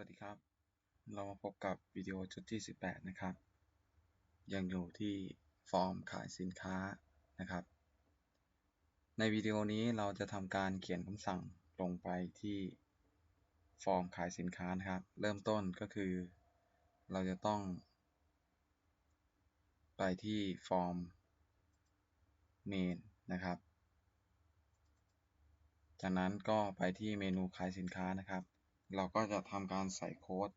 วัสดีครับ เรามาพบกับวิดีโอชุดที่ 18 นะครับ ยังอยู่ที่ฟอร์มขายสินค้านะครับ ในวิดีโอนี้เราจะทำการเขียนคำสั่งลงไปที่ฟอร์มขายสินค้านะครับ เริ่มต้นก็คือ เราจะต้อง ไปที่ฟอร์ม main นะครับ จากนั้นก็ไปที่เมนูขายสินค้านะครับ เราก็จะทำการใส่โค้ด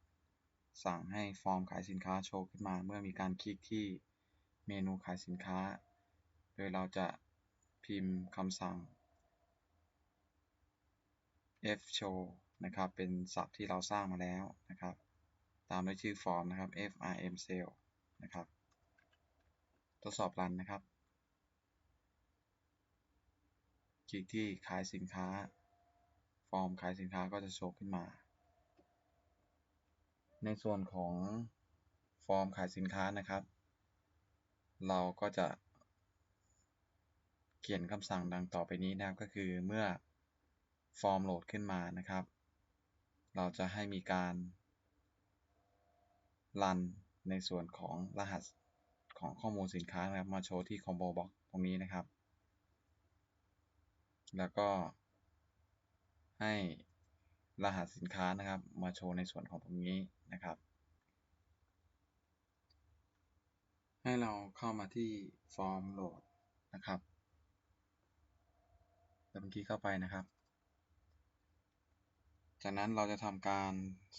สั่งให้ฟอร์มขายสินค้าโชว์ขึ้นมา เมื่อมีการคลิกที่เมนูขายสินค้า โดยเราจะพิมพ์คำสั่ง f show นะครับ เป็นศัพท์ที่เราสร้างมาแล้วนะครับ ตามด้วยชื่อฟอร์มนะครับ frm cell นะครับ ทดสอบรันนะครับ คลิกที่ขายสินค้า ฟอร์มขายสินค้าก็จะโชว์ขึ้นมา ในส่วนของฟอร์มขายสินค้านะครับ เราก็จะ เขียนคำสั่งดังต่อไปนี้นะครับก็คือเมื่อฟอร์มโหลดขึ้นมานะครับ เราจะให้มีการรันในส่วนของรหัสของข้อมูลสินค้านะครับ มาโชว์ที่ combo box ตรงนี้นะครับ แล้วก็ให้รหัสสินค้านะครับ มาโชว์ในส่วนของตรงนี้ นะครับ ให้เราเข้ามาที่ฟอร์มโหลดนะครับแล้วเมื่อกี้เข้าไปนะครับ จากนั้นเราจะทำการ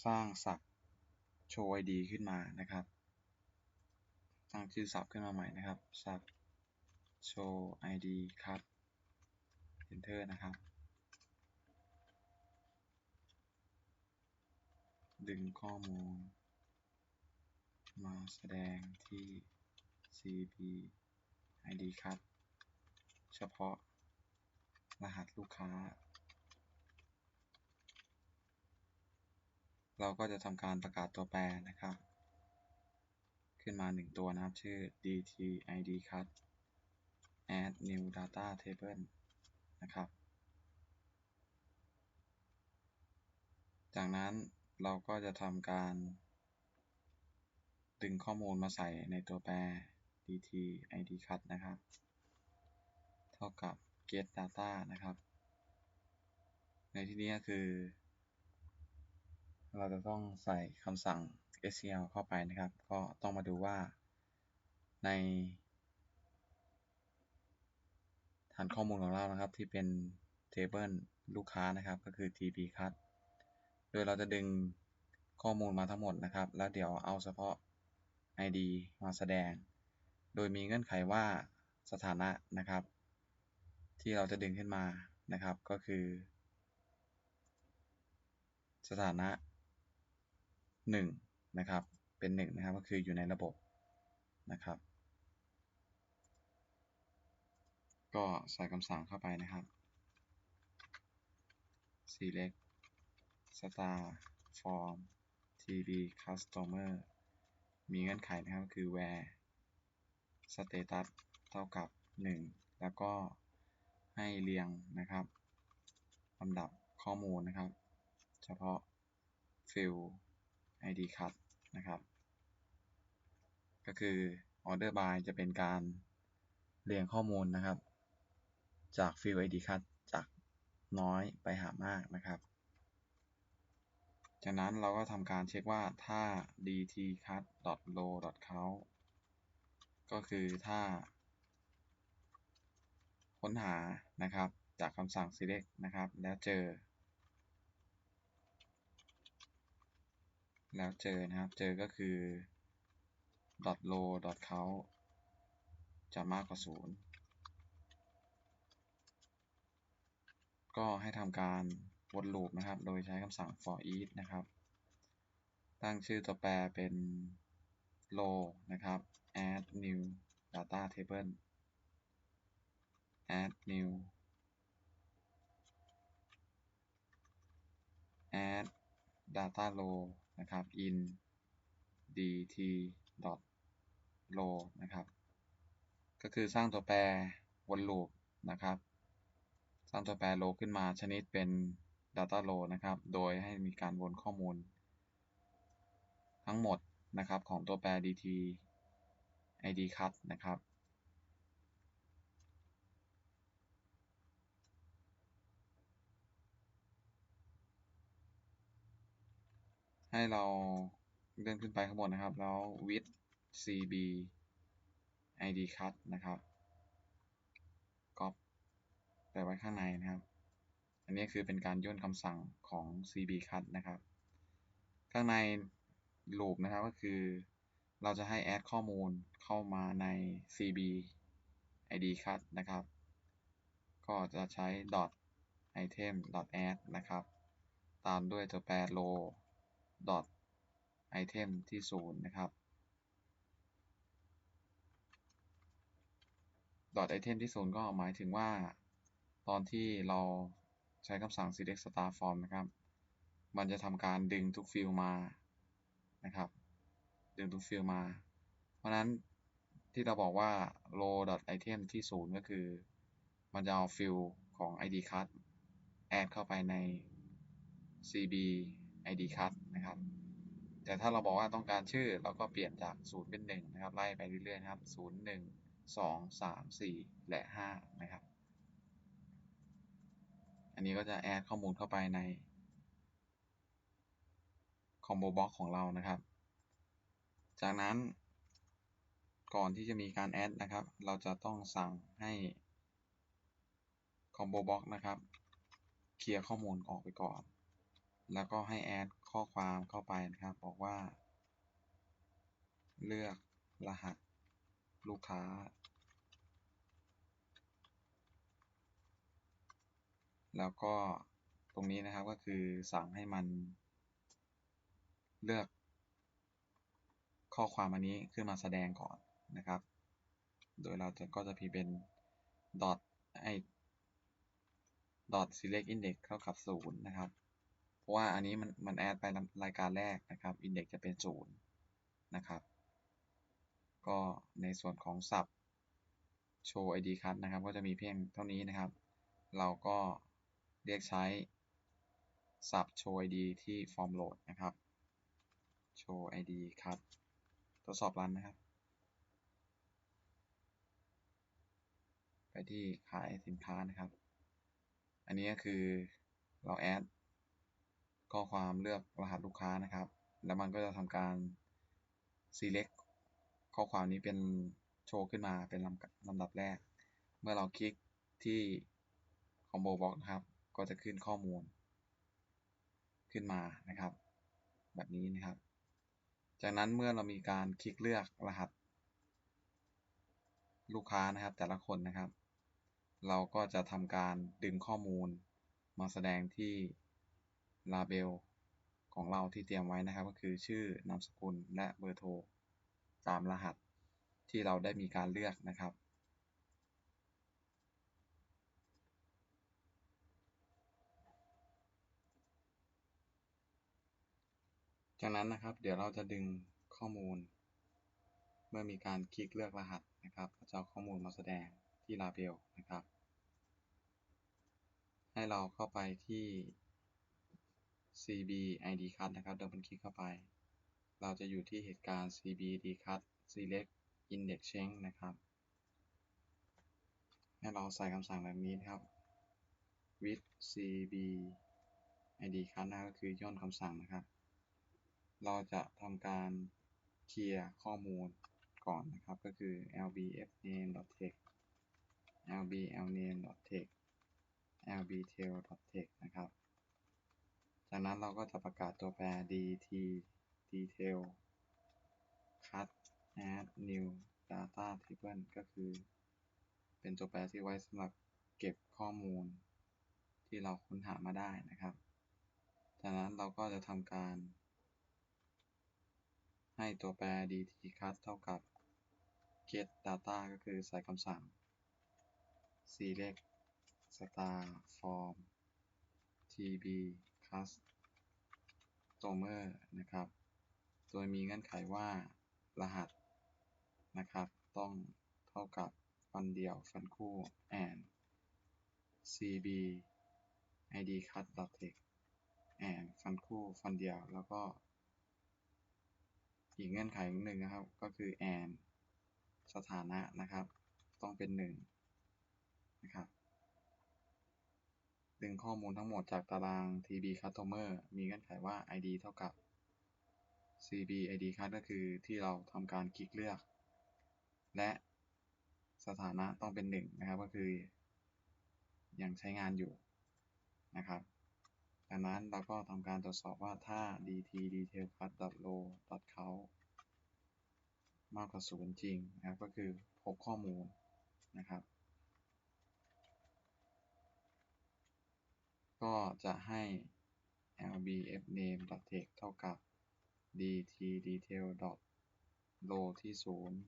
สร้างศัพท์โชว์ ID ขึ้นมานะครับตั้งชื่อศัพท์ขึ้นมาใหม่นะครับศัพท์โชว์ ID ครับ enter นะครับ ดึงข้อมูล มาแสดงที่ CP ID ครับ เฉพาะรหัสลูกค้า เราก็จะทำการประกาศตัวแปรนะครับ ขึ้นมา 1 ตัวนะครับ ชื่อ dt id cut add new data table นะครับ จากนั้น เราก็จะทำการ ดึงข้อมูลมาใส่ในตัวแปร dt id cut นะครับ เท่ากับ get data นะครับ ในที่นี้ก็คือ เราจะต้องใส่คำสั่ง SQL เข้าไปนะครับ ก็ต้องมาดูว่าในฐานข้อมูลของเรานะครับที่เป็น table ลูกค้านะครับก็คือ TP cut โดยเราจะดึงข้อมูลมาทั้งหมดนะครับ แล้วเดี๋ยวเอาเฉพาะ ID มาแสดง โดยมีเงื่อนไขว่าสถานะนะครับ ที่เราจะดึงขึ้นมานะครับ ก็คือ สถานะ 1 นะครับ เป็น 1 นะครับ ก็คืออยู่ในระบบนะครับ ก็ใส่คำสั่งเข้าไปนะครับ select star form tb customer มีเงื่อนไขนะครับคือ where status เท่ากับ 1 แล้วก็ให้เรียงนะครับลำดับข้อมูลนะครับ เฉพาะ field id cut นะครับ ก็คือ order by จะเป็นการเรียงข้อมูลนะครับ จาก field id cut จากน้อยไปหามากนะครับ จากนั้นเราก็ทำการเช็คว่าถ้า dt cut low count ก็คือถ้า ค้นหานะครับ จากคำสั่ง select นะครับ แล้วเจอ แล้วเจอนะครับ เจอก็คือ low count จะมากกว่า 0 ก็ให้ทำการ วนลูปนะครับ โดยใช้คำสั่ง for each นะครับ ตั้งชื่อตัวแปรเป็น row นะครับ add new data table add new add data row นะครับ in dt dot row นะครับ ก็คือสร้างตัวแปรวนลูปนะครับ สร้างตัวแปร row ขึ้นมาชนิดเป็น data row นะครับ โดยให้มีการวนข้อมูล ทั้งหมดนะครับของตัวแปร dt id cut นะครับ ให้เราเลื่อนขึ้นไปข้างบนนะครับ แล้ว with cb id cut นะครับ copy ไปไว้ข้างในนะครับ อันนี้คือเป็นการย่นคำสั่งของ cb cut นะครับ ข้างใน loop นะครับก็คือ เราจะให้ add ข้อมูลเข้ามาใน cb id cut นะครับ ก็จะใช้ dot item dot add นะครับ ตามด้วยตัวแปร row dot item ที่ศูนย์นะครับ dot item ที่ศูนย์ก็หมายถึงว่า ตอนที่เรา ใช้คำสั่ง select star form นะครับ มันจะทำการดึงทุกฟิลมานะครับ ดึงทุกฟิลมา เพราะนั้นที่เราบอกว่า row dot item ที่ศูนย์ก็คือ มันจะเอาฟิลของ id card add เข้าไปใน cb id card นะครับ แต่ถ้าเราบอกว่าต้องการชื่อเราก็เปลี่ยนจาก 0 เป็น 1 นะครับ ไล่ไปเรื่อยๆนะครับ 0 1 2 3 4 และ 5 นะครับ อันนี้ก็จะแอดข้อมูลเข้าไปใน combo box ของเรานะครับ จากนั้น ก่อนที่จะมีการแอดนะครับ เราจะต้องสั่งให้ combo box นะครับ เคลียร์ข้อมูลออกไปก่อน แล้วก็ให้แอดข้อความเข้าไปนะครับ บอกว่า เลือกรหัสลูกค้า แล้วก็ตรงนี้นะครับก็คือสั่งให้มัน เลือก ข้อความอันนี้ขึ้นมาแสดงก่อนนะครับ โดยเราจะก็จะพิมพ์เป็น dot ไอ dot select index เท่ากับ 0 นะครับ เพราะว่าอันนี้มันมันแอดไปรายการแรกนะครับ index จะเป็น 0 นะครับ ก็ในส่วนของ sub show id card นะครับ ก็จะมีเพียงเท่านี้นะครับ เราก็ เรียกใช้ sub show id ที่ form load นะครับ show id ครับทดสอบรันนะครับ ไปที่ขายสินค้านะครับ อันนี้ก็คือเราแอดข้อความเลือกรหัสลูกค้านะครับ แล้วมันก็จะทำการ select ข้อความนี้เป็นโชว์ขึ้นมาเป็นลำลำดับแรก เมื่อเราคลิกที่ combo box นะครับ ก็จะขึ้นข้อมูล ขึ้นมานะครับ แบบนี้นะครับ จากนั้นเมื่อเรามีการคลิกเลือกรหัส ลูกค้านะครับแต่ละคนนะครับ เราก็จะทำการดึงข้อมูล มาแสดงที่ label ของเราที่เตรียมไว้นะครับ ก็คือชื่อนามสกุลและเบอร์โทรตามรหัสที่เราได้มีการเลือกนะครับ จากนั้นนะครับเดี๋ยวเราจะดึงข้อมูล เมื่อมีการคลิกเลือกรหัสนะครับก็จะเอาข้อมูลมาแสดงที่ label นะครับ ให้เราเข้าไปที่ cb id card นะครับดับเบิลคลิกเข้าไป เราจะอยู่ที่เหตุการณ์ cb id card select index change นะครับให้เราใส่คำสั่งแบบนี้นะครับ with cb id card นะก็คือย่นคำสั่งนะครับ เราจะทำการเคลียร์ข้อมูลก่อนนะครับ ก็คือ lbfname.text lblname.text lbtail.text นะครับ จากนั้นเราก็จะประกาศตัวแปร dt detail cut add new data table ก็คือ เป็นตัวแปรที่ไว้สำหรับเก็บข้อมูลที่เราค้นหามาได้นะครับ จากนั้นเราก็จะทำการ ให้ตัวแปร dt cut เท่ากับ get data ก็คือใส่คำสั่ง select star form tb customer นะครับ โดยมีเงื่อนไขว่ารหัสนะครับ ต้องเท่ากับฟันเดี่ยวฟันคู่ and cb id cut text and ฟันคู่ฟันเดียว แล้วก็ อีกเงื่อนไขหนึ่งนะครับ ก็คือ and สถานะนะครับ ต้องเป็นหนึ่งนะครับ ดึงข้อมูลทั้งหมดจากตาราง TB Customer มีเงื่อนไขว่า ID เท่ากับ CB ID card ก็คือที่เราทำการคลิกเลือก และสถานะต้องเป็นหนึ่งนะครับ ก็คือ ยังใช้งานอยู่นะครับ ดังนั้นเราก็ทำการตรวจสอบว่าถ้า dt detail cut low count มากกว่าศูนย์จริงนะครับก็คือพบข้อมูลนะครับ ก็จะให้ lbf name text เท่ากับ dt detail row ที่ศูนย์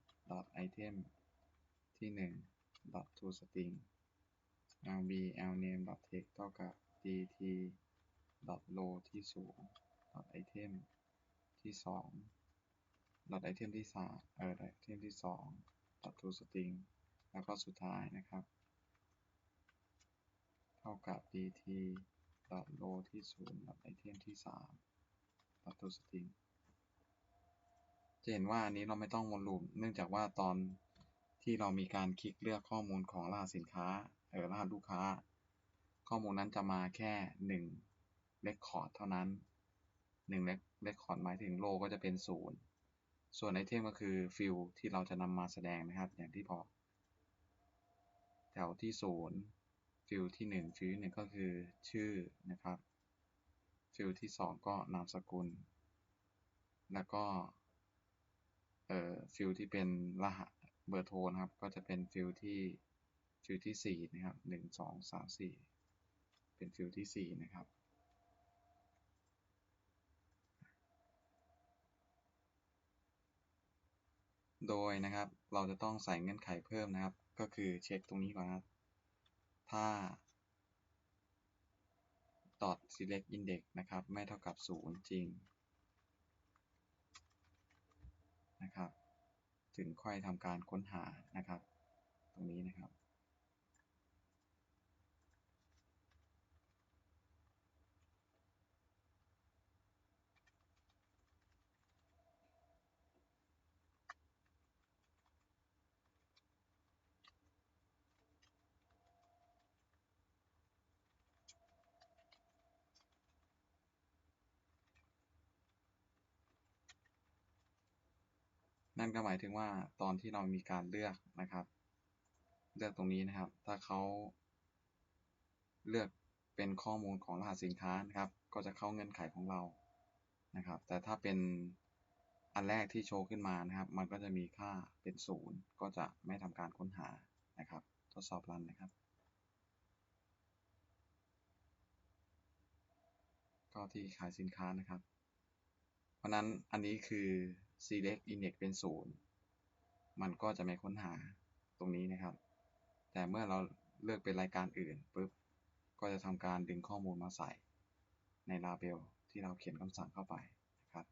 item ที่หนึ่ง to string lb lname text เท่ากับ dt row ที่ศูนย์ item ที่สอง item ที่สามเออ item ที่สอง to string แล้วก็สุดท้ายนะครับ เท่ากับ dt row ที่ศูนย์ item ที่สาม to string จะเห็นว่าอันนี้เราไม่ต้องวนลูปเนื่องจากว่าตอนที่เรามีการคลิกเลือกข้อมูลของรหัสสินค้าเออรหัสลูกค้า ข้อมูลนั้นจะมาแค่หนึ่ง เรคคอร์ดเท่านั้นหนึ่งเรคคอร์ดหมายถึงโลก็จะเป็นศูนย์ส่วนไอเทมก็คือฟิลที่เราจะนำมาแสดงนะครับ อย่างที่บอกแถวที่ศูนย์ฟิลที่หนึ่งฟิลที่หนึ่งก็คือชื่อนะครับฟิลที่สองก็นามสกุล แล้วก็เอ่อฟิลที่เป็นรหัสเบอร์โทรนะครับ ก็จะเป็นฟิลที่ฟิลที่สี่นะครับหนึ่งสองสามสี่เป็นฟิลที่สี่นะครับ โดยนะครับเราจะต้องใส่เงื่อนไขเพิ่มนะครับ ก็คือเช็คตรงนี้ก่อนนะครับถ้า dot select index นะครับ ไม่เท่ากับศูนย์จริงนะครับ ถึงค่อยทำการค้นหานะครับ ตรงนี้นะครับ นั่นก็หมายถึงว่าตอนที่เรามีการเลือกนะครับ เลือกตรงนี้นะครับ ถ้าเขาเลือกเป็นข้อมูลของรหัสสินค้านะครับ ก็จะเข้าเงื่อนไขของเรานะครับ แต่ถ้าเป็นอันแรกที่โชว์ขึ้นมานะครับ มันก็จะมีค่าเป็นศูนย์ก็จะไม่ทำการค้นหานะครับ ทดสอบรันนะครับ ก็ที่ขายสินค้านะครับ เพราะนั้นอันนี้คือ select index เป็นศูนย์มันก็จะไม่ค้นหาตรงนี้นะครับ แต่เมื่อเราเลือกเป็นรายการอื่นปุ๊บ ก็จะทำการดึงข้อมูลมาใส่ใน label ที่เราเขียนคำสั่งเข้าไปนะครับ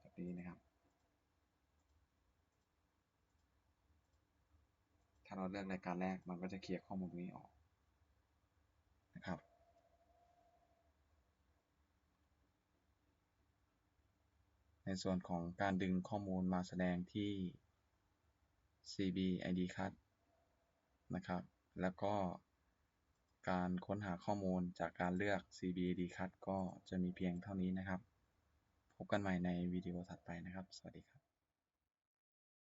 แบบนี้นะครับ ถ้าเราเลือกรายการแรกมันก็จะเคลียร์ข้อมูลนี้ออกนะครับ ในส่วนของการดึงข้อมูลมาแสดงที่ CB ID card นะครับ แล้วก็การค้นหาข้อมูลจากการเลือก CB ID card ก็จะมีเพียงเท่านี้นะครับ พบกันใหม่ในวิดีโอถัดไปนะครับ สวัสดีครับ